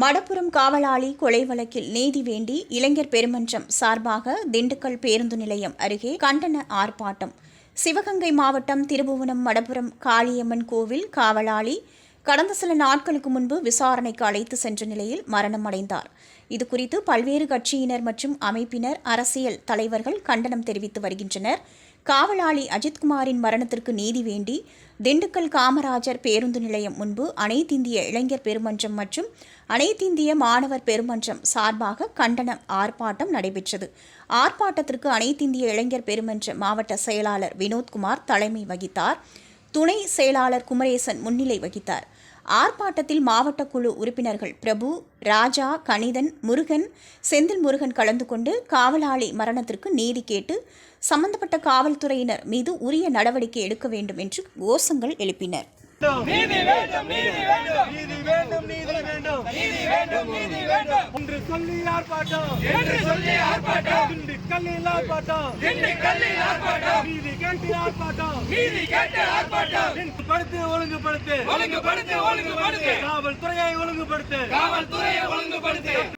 மடப்புறம் காவலாளி கொலை வழக்கில் நீதி வேண்டி இளைஞர் பெருமன்றம் சார்பாக திண்டுக்கல் பேருந்து நிலையம் அருகே கண்டன ஆர்ப்பாட்டம். சிவகங்கை மாவட்டம் திருபுவனம் மடப்புறம் காளியம்மன் கோவில் காவலாளி கடந்த சில நாட்களுக்கு முன்பு விசாரணைக்கு அழைத்து சென்ற நிலையில் மரணம் அடைந்தார். இதுகுறித்து பல்வேறு கட்சியினர் மற்றும் அமைப்பினர் அரசியல் தலைவர்கள் கண்டனம் தெரிவித்து வருகின்றனர். காவலாளி அஜித்குமாரின் மரணத்திற்கு நீதி வேண்டி திண்டுக்கல் காமராஜர் பேருந்து நிலையம் முன்பு அனைத்திந்திய இளைஞர் பெருமன்றம் மற்றும் அனைத்திந்திய மாணவர் பெருமன்றம் சார்பாக கண்டன ஆர்ப்பாட்டம் நடைபெற்றது. ஆர்ப்பாட்டத்திற்கு அனைத்திந்திய இளைஞர் பெருமன்ற மாவட்ட செயலாளர் வினோத்குமார் தலைமை வகித்தார். துணை செயலாளர் குமரேசன் முன்னிலை வகித்தார். ஆர்ப்பாட்டத்தில் மாவட்ட குழு உறுப்பினர்கள் பிரபு ராஜா கணிதன் முருகன் செந்தில் முருகன் கலந்து கொண்டு காவலாளி மரணத்திற்கு நீதி கேட்டு சம்பந்தப்பட்ட காவல்துறையினர் மீது உரிய நடவடிக்கை எடுக்க வேண்டும் என்று கோஷங்கள் எழுப்பினர் நீதி வேண்டும் நீதி வேண்டும் நீதி வேண்டும் நீதி வேண்டும் நீதி வேண்டும். என்று சொல்லி ஆர்ப்பாட்டம். என்று சொல்லி ஆர்ப்பாட்டம். திண்டுக்கல்லில் ஆர்ப்பாட்டம். திண்டுக்கல்லில் ஆர்ப்பாட்டம். நீதி கேட்டு ஆர்ப்பாட்டம். நீதி கேட்டு ஆர்ப்பாட்டம். ஒழுங்குபடுத்து ஒழுங்குபடுத்து. ஒழுங்குபடுத்து ஒழுங்குபடுத்து. காவல்துறையை ஒழுங்குபடுத்து. காவல்துறையை ஒழுங்குபடுத்து.